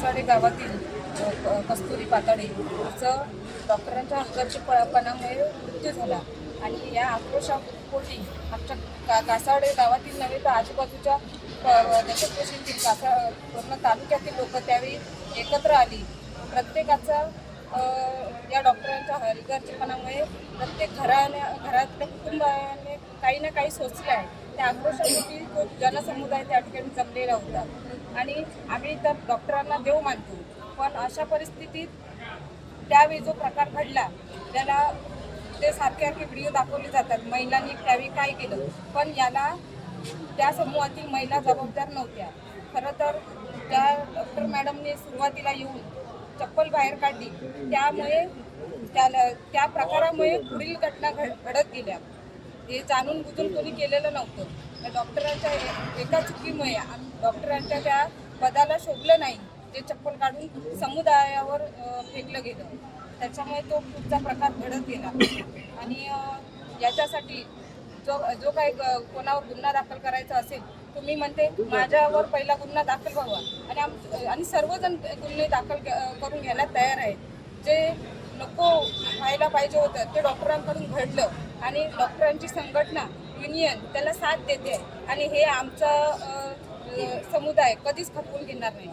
कासाडे गावातील कस्तुरी पाताडे हिचं डॉक्टरांच्या हलगर्जीपणामुळे मृत्यू झाला. आणि या आक्रोशापोटी आमच्या का कासावडे गावातील नव्हे तर आजूबाजूच्या दशकोशींतील कासा पूर्ण तालुक्यातील लोक त्यावेळी एकत्र आली. प्रत्येकाचा या डॉक्टरांच्या हलगर्जीपणामुळे प्रत्येक घराने घरातल्या कुटुंबाने काही ना काही सोचलं आहे. त्या आक्रोशापोटी तो जनसमुदाय त्या ठिकाणी जमलेला होता. आणि आम्ही तर डॉक्टरांना देव मानतो. पण अशा परिस्थितीत त्यावेळी जो प्रकार घडला त्याला ते सारखे सारखे व्हिडिओ दाखवले जातात. महिलांनी त्यावेळी काय केलं? पण याला त्या समूहातील महिला जबाबदार नव्हत्या. खरं तर त्या डॉक्टर मॅडमने सुरुवातीला येऊन चप्पल बाहेर काढली. त्यामुळे त्याला त्या प्रकारामुळे पुढील घटना घड घडत गेल्या. हे जाणून बुजून कोणी केलेलं नव्हतं. त्या डॉक्टरांच्या एका चुकीमुळे आम्ही डॉक्टरांच्या त्या पदाला शोभलं नाही ते चप्पल काढून समुदायावर फेकलं गेलं. त्याच्यामुळे तो पुढचा प्रकार घडत गेला. आणि याच्यासाठी जो जो काही कोणावर गुन्हा दाखल करायचा असेल तुम्ही म्हणते माझ्यावर पहिला गुन्हा दाखल व्हावा. आणि आम आणि सर्वजण गुन्हे दाखल क- करून घ्यायला तयार आहेत जे नको व्हायला पाहिजे होतं ते डॉक्टरांकडून घडलं. आणि डॉक्टरांची संघटना युनियन त्याला साथ देते. आणि हे आमचं समुदाय कधीच खपवून घेणार नाही.